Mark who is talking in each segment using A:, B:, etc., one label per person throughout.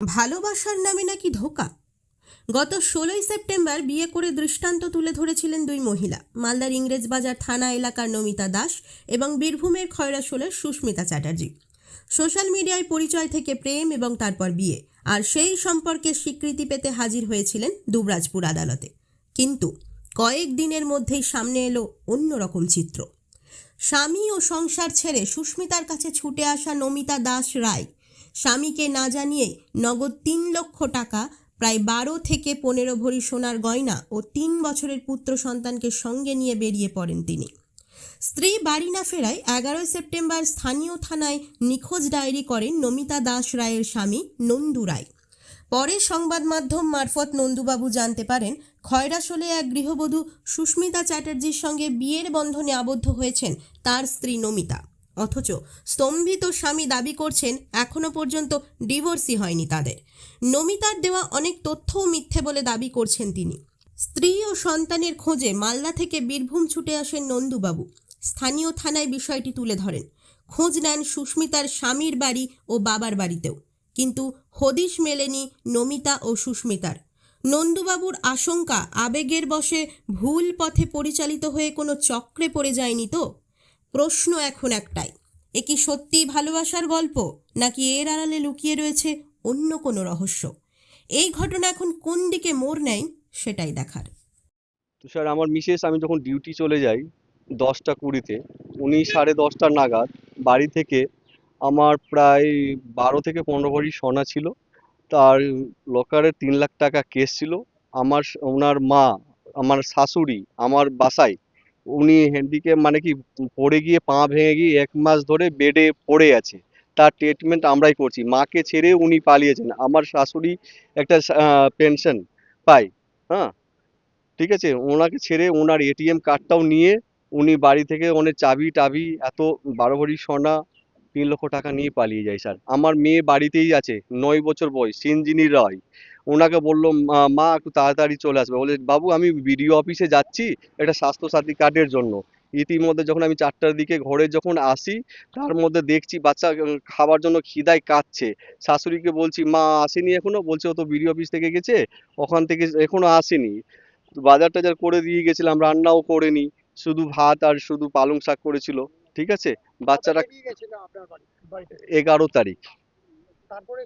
A: ভালোবাসার নামে নাকি ধোকা? গত ষোলোই সেপ্টেম্বর বিয়ে করে দৃষ্টান্ত তুলে ধরেছিলেন দুই মহিলা, মালদার ইংরেজবাজার থানা এলাকার নমিতা দাস এবং বীরভূমের খয়রাশোলের সুস্মিতা চ্যাটার্জি। সোশ্যাল মিডিয়ায় পরিচয় থেকে প্রেম এবং তারপর বিয়ে, আর সেই সম্পর্কে স্বীকৃতি পেতে হাজির হয়েছিলেন দুবরাজপুর আদালতে। কিন্তু কয়েক দিনের মধ্যেই সামনে এলো অন্যরকম চিত্র। স্বামী ও সংসার ছেড়ে সুস্মিতার কাছে ছুটে আসা নমিতা দাস রায় স্বামীকে না জানিয়ে নগদ তিন লক্ষ টাকা, প্রায় বারো থেকে পনেরো ভরি সোনার গয়না ও তিন বছরের পুত্র সন্তানকে সঙ্গে নিয়ে বেরিয়ে পড়েন তিনি। স্ত্রী বাড়ি না ফেরায় এগারোই সেপ্টেম্বর স্থানীয় থানায় নিখোঁজ ডায়েরি করেন নমিতা দাস রায়ের স্বামী নন্দু রায়। পরে সংবাদ মাধ্যম মারফত নন্দুবাবু জানতে পারেন, খয়রাসোলে এক গৃহবধূ সুস্মিতা চ্যাটার্জির সঙ্গে বিয়ের বন্ধনে আবদ্ধ হয়েছেন তার স্ত্রী নমিতা। অথচ স্তম্ভিত স্বামী দাবি করছেন এখনও পর্যন্ত ডিভোর্সই হয়নি তাদের। নমিতার দেওয়া অনেক তথ্যও মিথ্যে বলে দাবি করছেন তিনি। স্ত্রী ও সন্তানের খোঁজে মালদা থেকে বীরভূম ছুটে আসেন নন্দুবাবু। স্থানীয় থানায় বিষয়টি তুলে ধরেন। খোঁজ নেন সুস্মিতার স্বামীর বাড়ি ও বাবার বাড়িতেও। কিন্তু হদিশ মেলেনি নমিতা ও সুস্মিতার। নন্দুবাবুর আশঙ্কা, আবেগের বশে ভুল পথে পরিচালিত হয়ে কোনো চক্রে পড়ে যায়নি তো? প্রশ্ন এখন একটাই, এ কি সত্যিই ভালোবাসার গল্প, নাকি এর আড়ালে লুকিয়ে রয়েছে অন্য কোনো রহস্য? এই ঘটনা এখন কোন দিকে মোড় নেয় সেটাই দেখার।
B: তুষার, আমার মিসেস, আমি যখন ডিউটি চলে যাই দশটা কুড়িতে, উনি সাড়ে দশটা নাগাদ বাড়ি থেকে আমার প্রায় বারো থেকে পনেরো ভরি সোনা ছিল, তার লকারে তিন লাখ টাকা কেস ছিল, আমার ওনার মা, আমার শাশুড়ি, আমার বাসায় উনি হ্যান্ডিক্যাপ মানে কি, পড়ে গিয়ে পা ভেঙে গিয়ে এক মাস ধরে বেডে পড়ে আছে। তার ট্রিটমেন্ট আমরাই করছি। মাকে ছেড়ে উনি পালিয়েছেন। আমার শাশুড়ি একটা পেনশন পায়। হ্যাঁ? ঠিক আছে? ওনাকে ছেড়ে ওনার এটিএম কার্ডটাও নিয়ে উনি বাড়ি থেকে অনেক চাবি টাবি এত বারো ভরি সোনা তিন লক্ষ টাকা নিয়ে পালিয়ে যায়, স্যার। আমার মেয়ে বাড়িতেই আছে, নয় বছর বয়স সিনজিনি রয়। ওনাকে বলল "মা- মা একটু তাড়াতাড়ি চলে আসবে। বলে বাবু আমি বিডিও অফিসে যাচ্ছি একটা স্বাস্থ্যসাথী কার্ডের জন্য। ইতিমধ্যে যখন আমি চারটার দিকে ঘরে যখন আসি তার মধ্যে দেখছি বাচ্চা খাবার জন্য খিদায় কাঁদছে। শাশুড়িকে বলছি মা আসেনি এখনও? বলছে ও তো বিডিও অফিস থেকে গেছে ওখান থেকে এখনও আসেনি। বাজার টাজার করে দিয়ে গেছিলাম রান্নাও করেনি শুধু ভাত আর শুধু পালং শাক করেছিল ঠিক আছে? বাচ্চারা এগারো তারিখ।
C: তারপরে?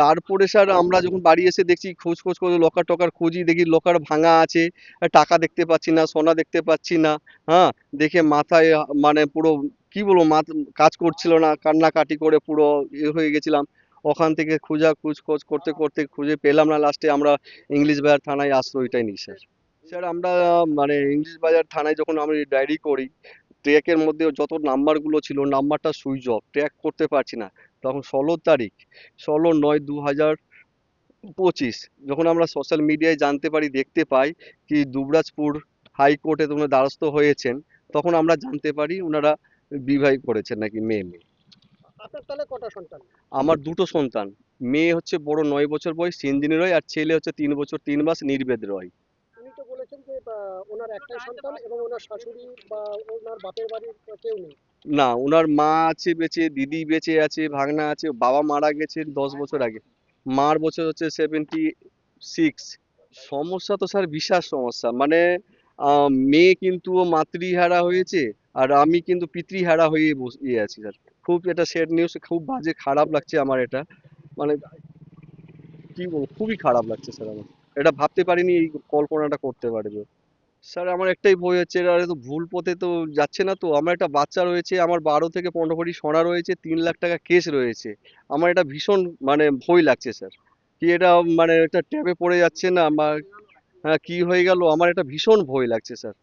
B: তারপরে স্যার আমরা যখন বাড়ি এসে দেখছি খোঁজ খোঁজ করে লকার টকার খুঁজি, দেখি লকার ভাঙা আছে টাকা দেখতে পাচ্ছি না, সোনা দেখতে পাচ্ছি না হ্যাঁ? দেখে মাথায় মানে পুরো, কি বলব কাজ করছিল না, কান্নাকাটি করে পুরো ইয়ে হয়ে গেছিলাম। ওখান থেকে খোঁজা খুঁজ খোঁজ করতে করতে খুঁজে পেলাম না লাস্টে আমরা ইংলিশ বাজার থানায় আশ্রয়টাই নিই স্যার। স্যার, আমরা মানে ইংলিশ বাজার থানায় যখন আমি ডায়েরি করি ট্র্যাকের মধ্যে যত নাম্বারগুলো ছিল নাম্বারটা সুইচ অফ ট্র্যাক করতে পারছি না। তখন ষোলো তারিখ ষোলো নয় দু হাজার পঁচিশ যখন আমরা সোশ্যাল মিডিয়ায় জানতে পারি দেখতে পাই কি দুবরাজপুর হাইকোর্টে তোমরা দ্বারস্থ হয়েছেন তখন আমরা জানতে পারি ওনারা বিবাহ করেছেন নাকি মেয়ে মেয়ে।
C: তাহলে
B: আমার দুটো সন্তান মেয়ে হচ্ছে বড় নয় বছর বয়স সিঞ্জিনী রয় আর ছেলে হচ্ছে তিন বছর তিন মাস নির্বেদ রয়
C: উনি তো বলেছেন যে আহ, ওনার একটাই সন্তান এবং ওনার শাশুড়ি বা ওনার বাপের বাড়ির কেউ নেই?
B: না ওনার মা আছে বেঁচে দিদি বেঁচে আছে ভাগনা আছে বাবা মারা গেছে দশ বছর আগে। মার বছর হচ্ছে সেভেন্টি সিক্স সমস্যা তো স্যার বিশাল সমস্যা। মানে আহ, মেয়ে কিন্তু মাতৃহারা হয়েছে আর আমি কিন্তু পিতৃহারা হয়ে বস- ইয়ে আছি স্যার। খুব এটা স্যাড নিউজ খুব বাজে খারাপ লাগছে আমার এটা। মানে কি বলব খুবই খারাপ লাগছে স্যার আমার। এটা ভাবতে পারিনি এই কল্পনাটা করতে পারবে স্যার, আমার একটাই ভয় হচ্ছে, এরা তো ভুল পথে তো যাচ্ছে না তো। আমার একটা বাচ্চা রয়েছে, আমার বারো থেকে পনেরো কোটি সোনা রয়েছে, তিন লাখ টাকা কেস রয়েছে। আমার এটা ভীষণ মানে ভয় লাগছে, স্যার। কি এটা মানে একটা ট্যাপে পড়ে যাচ্ছে না, আমার হ্যাঁ কী হয়ে গেল? আমার এটা ভীষণ ভয় লাগছে, স্যার।